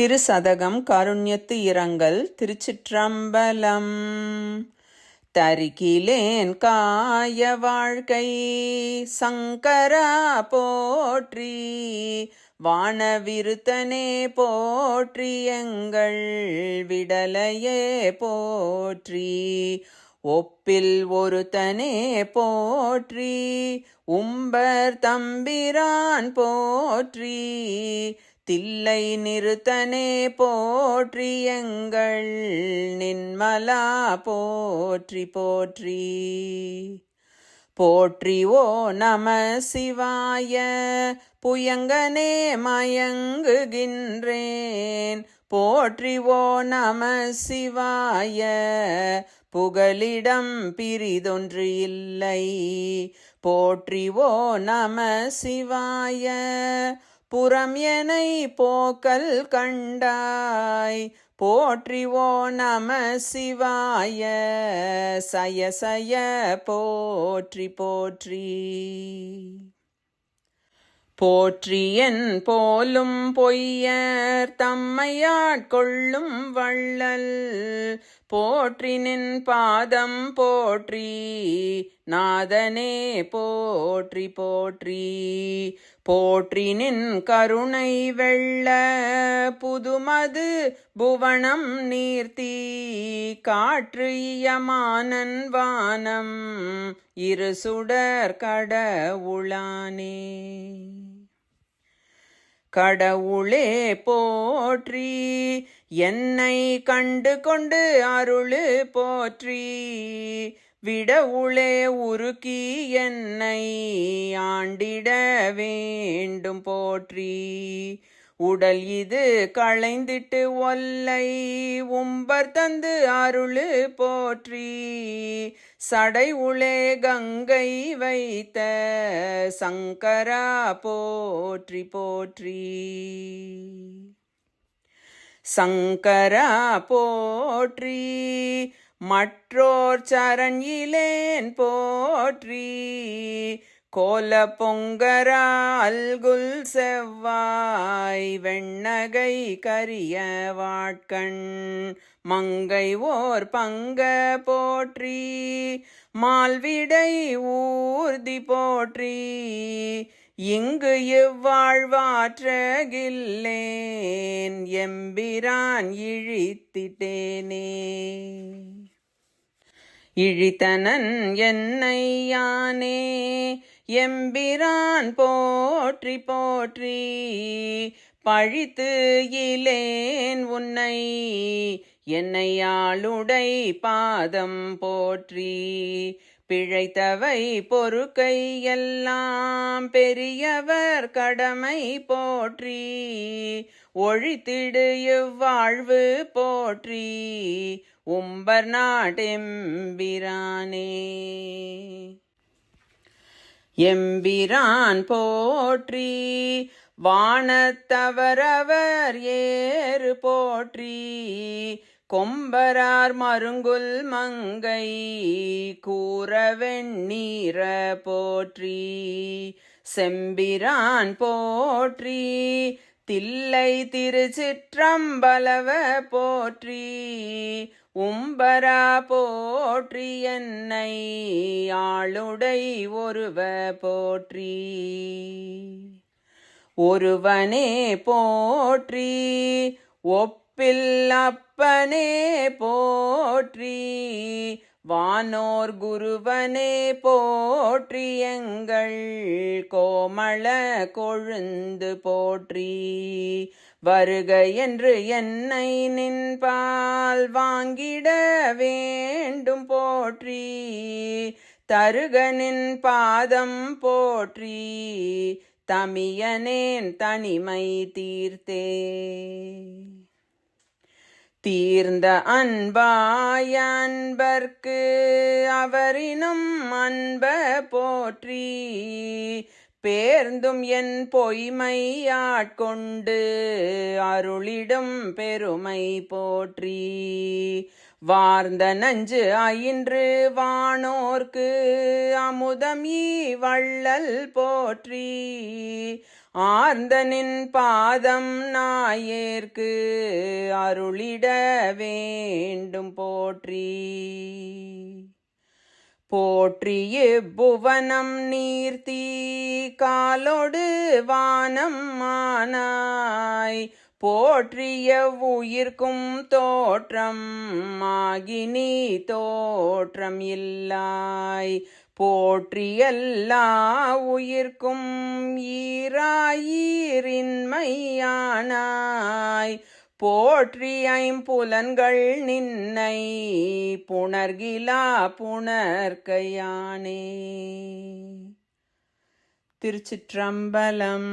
திருசதகம் கருண்யத்து இரங்கல் திருச்சிற்றம்பலம். தரிக்கிலேன் காய வாழ்க்கை சங்கரா போற்றி வானவிருத்தனே போற்றி எங்கள் விடலையே போற்றி ஒப்பில் ஒருத்தனே போற்றி உம்பர் தம்பிரான் போற்றி தில்லை நிறுத்தனே போற்றியங்கள் நின்மலா போற்றி போற்றி. போற்றிவோ நம சிவாய புயங்கனே மயங்குகின்றேன். போற்றிவோ நம சிவாய புகலிடம் பிரிதொன்று இல்லை. போற்றிவோ நம சிவாய புறம் எனை போக்கல் கண்டாய். போற்றிவோ நம சிவாய சய சய போற்றி. போற்றி போற்றியன் போலும் பொய்யர் தம்மையாட்கொள்ளும் வள்ளல் போற்றினின் பாதம் போற்றி நாதனே போற்றி போற்றி. போற்றினின் கருணை வெள்ள புதுமது புவனம் நீர்த்தி. காற்று இயமானன் வானம் இரு சுடர் கடவுளானே. கடவுளே போற்றி என்னை கண்டு கொண்டு அருள் போற்றி. விடவுளே உருக்கி என்னை ஆண்டிட வேண்டும் போற்றி. உடல் இது களைந்திட்டு ஒல்லை உம்பர் தந்து அருளு போற்றி. சடை உளே கங்கை வைத்த சங்கரா போற்றி போற்றி. சங்கரா போற்றி மற்றோர் சரண் இலேன் போற்றி. கோல பொங்கரால்குல் செவ்வாய் வெண்ணகை கரிய வாட்கண் மங்கை ஓர் பங்க போற்றி மால்விடை ஊர்தி போற்றி இங்கு இவ்வாழ்வாற்றகில்லேன் எம்பிரான் இழித்திட்டேனே. இழித்தனன் என்னை யானே எம்பிரான் போற்றி போற்றி. பழித்து இலேன் உன்னை என்னை ஆளுடை பாதம் போற்றி. பிழைத்தவை பொறுக்கை எல்லாம் பெரியவர் கடமை போற்றி. ஒழித்திடு இவ்வாழ்வு போற்றி. உம்பர் நாட்டெம்பிரானே. எம்பிரான் போற்றி வானத்தவரவர் ஏறு போற்றி கொம்பரார் மருங்குல் மங்கை கூறவெண்ணீர போற்றி செம்பிரான் போற்றி தில்லை திருச்சிற்றம்பலவ போற்றி உம்பரா போற்றி என்னை ஆளுடை ஒருவ போற்றி. ஒருவனே போற்றி ஒப்பில் அப்பனே போற்றி வானோர் குருவனே போற்றியங்கள் கோமள கொழுந்து போற்றி. வருக என்று என்னை நின்பால் வாங்கிட வேண்டும் போற்றி. தருகனின் பாதம் போற்றி. தமியனேன் தனிமை தீர்த்தே. தீர்ந்த அன்பாய அன்பர்க்கு அவரினும் அன்ப போற்றி பேர்ந்தும் என் பொய்மையாட்கொண்டு அருளிடும் பெருமை போற்றி. வார்ந்த நஞ்சு ஆயின்று வானோர்க்கு அமுதம் ஈ வள்ளல் போற்றி. ஆர்ந்த நின் பாதம் நாயேற்கு அருளிட வேண்டும் போற்றி. போற்றிய புவனம் நீர்த்தி காலோடு வானம் மானாய். போற்றிய உயிர்க்கும் தோற்றம் ஆகினி தோற்றம் இல்லாய். போற்றியல்லா உயிர்க்கும் ஈராயிரின்மையானாய். போற்றி ஐம்புலன்கள் நின்னை புணர்கிலா புணர்கையானே திருச்சிற்றம்பலம்